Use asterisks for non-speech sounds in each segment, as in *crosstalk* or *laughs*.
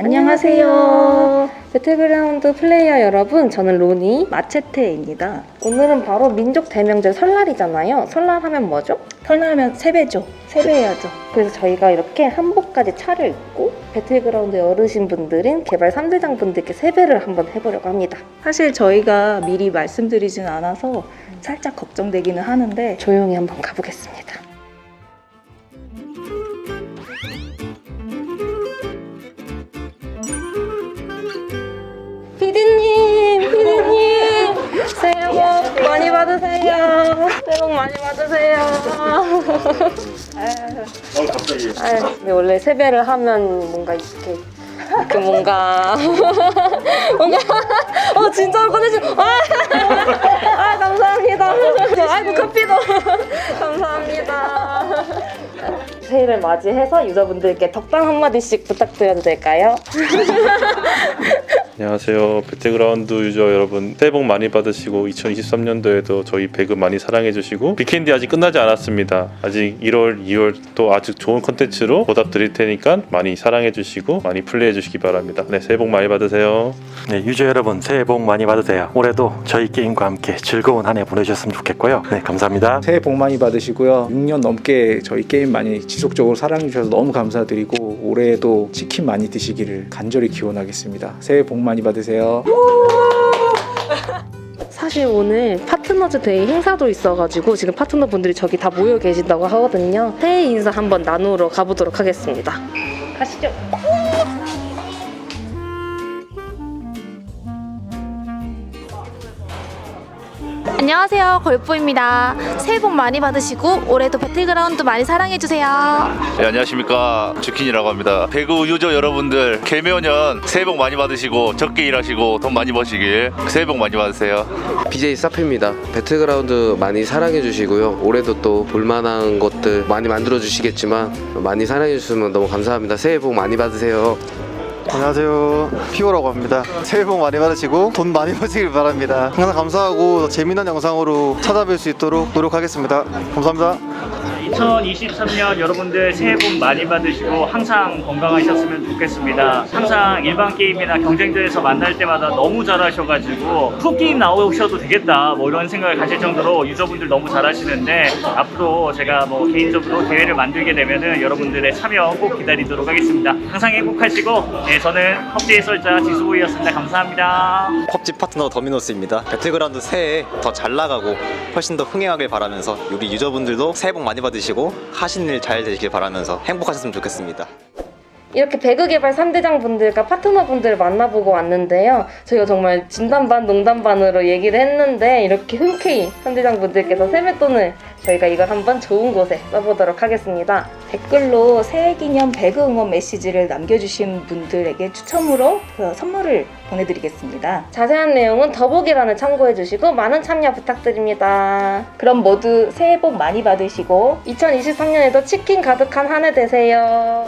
안녕하세요. 배틀그라운드 플레이어 여러분, 저는 로니 마체테입니다. 오늘은 바로 민족 대명절 설날이잖아요. 설날 하면 뭐죠? 설날하면 세배죠. 세배해야죠. 그래서 저희가 이렇게 한복까지 차를 입고 배틀그라운드 어르신분들인 개발 3대장 분들께 세배를 한번 해보려고 합니다. 사실 저희가 미리 말씀드리진 않아서 살짝 걱정되기는 하는데 조용히 한번 가보겠습니다. 새해 복 많이 받으세요. 아유, 갑자기. 아유, 근데 원래 세배를 하면 뭔가 이렇게 이렇게 뭔가. *laughs* 뭔가 어 진짜로 꺼내지 아, 아 감사합니다. 아이고 커피도. 감사합니다. 새해를 맞이해서 유저분들께 덕담 한마디씩 부탁드려도 될까요? *laughs* 안녕하세요 배틀그라운드 유저 여러분 새해 복 많이 받으시고 2023년도에도 저희 배그 많이 사랑해 주시고 비켄디 아직 끝나지 않았습니다 아직 1월 2월 또 아직 좋은 컨텐츠로 보답 드릴 테니까 많이 사랑해 주시고 많이 플레이해 주시기 바랍니다 네 새해 복 많이 받으세요 네, 유저 여러분 새해 복 많이 받으세요. 올해도 저희 게임과 함께 즐거운 한 해 보내주셨으면 좋겠고요. 네, 감사합니다. 새해 복 많이 받으시고요. 6년 넘게 저희 게임 많이 지속적으로 사랑해 주셔서 너무 감사드리고 올해에도 치킨 많이 드시기를 간절히 기원하겠습니다. 새해 복 많이 받으세요. *laughs* 사실 오늘 파트너즈 데이 행사도 있어가지고 지금 파트너 분들이 저기 다 모여 계신다고 하거든요 새해 인사 한번 나누러 가보도록 하겠습니다 가시죠 안녕하세요 걸프입니다 새해 복 많이 받으시고 올해도 배틀그라운드 많이 사랑해주세요 네, 안녕하십니까 주킨이라고 합니다 배구 유저 여러분들 개묘년 새해 복 많이 받으시고 적게 일하시고 돈 많이 버시길 새해 복 많이 받으세요 BJ 사페입니다. 배틀그라운드 많이 사랑해 주시고요. 올해도 또 볼만한 것들 많이 만들어 주시겠지만 많이 사랑해 주시면 너무 감사합니다. 새해 복 많이 받으세요. 안녕하세요. 피오라고 합니다. 새해 복 많이 받으시고 돈 많이 *laughs* 버시길 바랍니다. 항상 감사하고 더 재미난 영상으로 찾아뵐 수 있도록 노력하겠습니다. 감사합니다. 2023년 여러분들 새해 복 많이 받으시고 항상 건강하셨으면 좋겠습니다. 항상 일반 게임이나 경쟁전에서 만날 때마다 너무 잘하셔가지고 프로게임 나오셔도 되겠다 뭐 이런 생각을 가질 정도로 유저분들 너무 잘하시는데 앞으로 제가 뭐 개인적으로 대회를 만들게 되면은 여러분들의 참여 꼭 기다리도록 하겠습니다. 항상 행복하시고 네, 저는 헛제의 썰자 지수보이였습니다. 감사합니다. 펍지 파트너 더미노스입니다. 배틀그라운드 새해 더 잘 나가고 훨씬 더 흥행하길 바라면서 우리 유저분들도 새해 복 많이 받으시고 하시는 일잘 되시길 바라면서 행복하셨으면 좋겠습니다. 이렇게 배그 개발 3대장 분들과 파트너 분들을 만나보고 왔는데요. 저희가 정말 진담반 농담반으로 얘기를 했는데 이렇게 흔쾌히 3대장 분들께서 세뱃돈을 저희가 이걸 한번 좋은 곳에 써보도록 하겠습니다. 댓글로 새해 기념 배그 응원 메시지를 남겨주신 분들에게 추첨으로 그 선물을 보내드리겠습니다. 자세한 내용은 더보기란을 참고해 주시고 많은 참여 부탁드립니다. 그럼 모두 새해 복 많이 받으시고 2023년에도 치킨 가득한 한 해 되세요.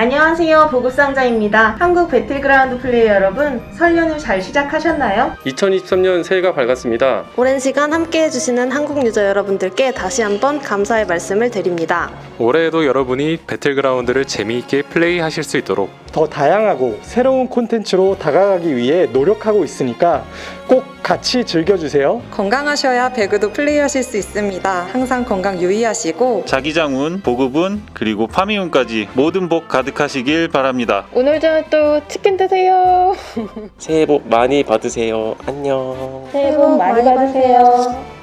안녕하세요. 보급상자입니다. 한국 배틀그라운드 플레이어 여러분, 설 연휴 잘 시작하셨나요? 2023년 새해가 밝았습니다. 오랜 시간 함께 해주시는 한국 유저 여러분들께 다시 한번 감사의 말씀을 드립니다. 올해에도 여러분이 배틀그라운드를 재미있게 플레이하실 수 있도록 더 다양하고 새로운 콘텐츠로 다가가기 위해 노력하고 있으니까 꼭 같이 즐겨주세요. 건강하셔야 배그도 플레이하실 수 있습니다. 항상 건강 유의하시고 자기장운, 보급운, 그리고 파밍운까지 모든 복 가득하시길 바랍니다 오늘 저녁도 치킨 드세요. *laughs* 새해 복 많이 받으세요. 안녕. 새해 복 많이 받으세요.